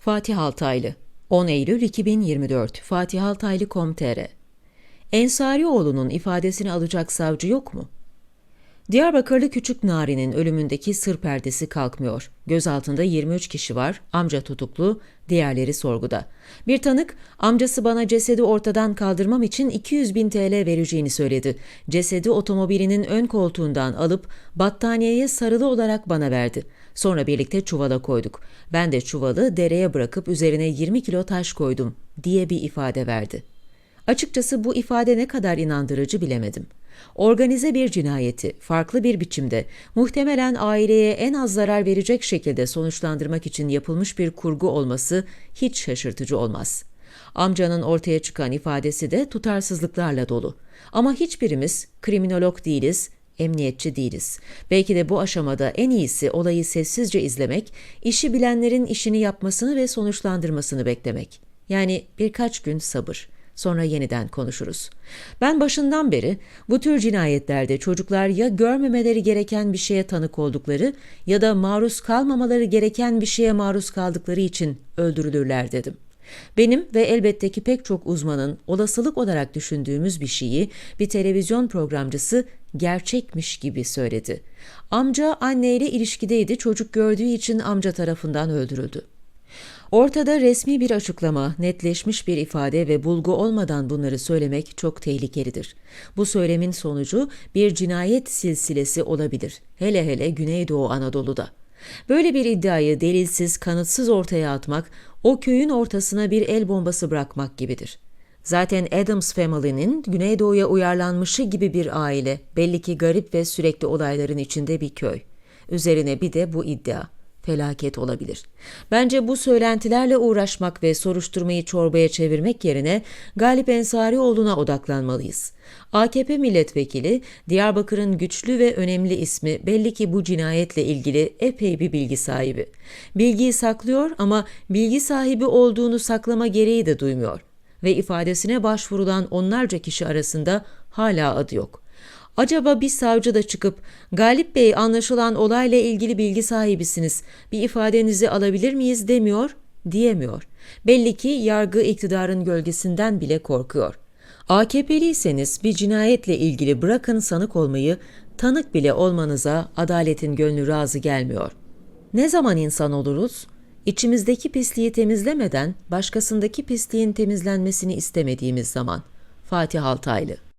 Fatih Altaylı 10 Eylül 2024 Fatih Altaylı.com.tr Ensarioğlu'nun ifadesini alacak savcı yok mu? Diyarbakırlı Küçük Nari'nin ölümündeki sır perdesi kalkmıyor. Gözaltında 23 kişi var, amca tutuklu, diğerleri sorguda. Bir tanık, amcası bana cesedi ortadan kaldırmam için 200 bin TL vereceğini söyledi. Cesedi otomobilinin ön koltuğundan alıp battaniyeye sarılı olarak bana verdi. Sonra birlikte çuvala koyduk. Ben de çuvalı dereye bırakıp üzerine 20 kilo taş koydum diye bir ifade verdi. Açıkçası bu ifade ne kadar inandırıcı bilemedim. Organize bir cinayeti farklı bir biçimde, muhtemelen aileye en az zarar verecek şekilde sonuçlandırmak için yapılmış bir kurgu olması hiç şaşırtıcı olmaz. Amcanın ortaya çıkan ifadesi de tutarsızlıklarla dolu. Ama hiçbirimiz kriminolog değiliz, emniyetçi değiliz. Belki de bu aşamada en iyisi olayı sessizce izlemek, işi bilenlerin işini yapmasını ve sonuçlandırmasını beklemek. Yani birkaç gün sabır. Sonra yeniden konuşuruz. Ben başından beri bu tür cinayetlerde çocuklar ya görmemeleri gereken bir şeye tanık oldukları ya da maruz kalmamaları gereken bir şeye maruz kaldıkları için öldürülürler dedim. Benim ve elbette ki pek çok uzmanın olasılık olarak düşündüğümüz bir şeyi bir televizyon programcısı gerçekmiş gibi söyledi. Amca anneyle ilişkideydi, çocuk gördüğü için amca tarafından öldürüldü. Ortada resmi bir açıklama, netleşmiş bir ifade ve bulgu olmadan bunları söylemek çok tehlikelidir. Bu söylemin sonucu bir cinayet silsilesi olabilir. Hele hele Güneydoğu Anadolu'da. Böyle bir iddiayı delilsiz, kanıtsız ortaya atmak, o köyün ortasına bir el bombası bırakmak gibidir. Zaten Adams Family'nin Güneydoğu'ya uyarlanmışı gibi bir aile, belli ki garip ve sürekli olayların içinde bir köy. Üzerine bir de bu iddia felaket olabilir. Bence bu söylentilerle uğraşmak ve soruşturmayı çorbaya çevirmek yerine Galip Ensarioğlu'na odaklanmalıyız. AKP milletvekili Diyarbakır'ın güçlü ve önemli ismi belli ki bu cinayetle ilgili epey bir bilgi sahibi. Bilgiyi saklıyor ama bilgi sahibi olduğunu saklama gereği de duymuyor ve ifadesine başvurulan onlarca kişi arasında hala adı yok. Acaba bir savcı da çıkıp Galip Bey anlaşılan olayla ilgili bilgi sahibisiniz bir ifadenizi alabilir miyiz demiyor, diyemiyor. Belli ki yargı iktidarın gölgesinden bile korkuyor. AKP'liyseniz bir cinayetle ilgili bırakın sanık olmayı, tanık bile olmanıza adaletin gönlü razı gelmiyor. Ne zaman insan oluruz? İçimizdeki pisliği temizlemeden başkasındaki pisliğin temizlenmesini istemediğimiz zaman. Fatih Altaylı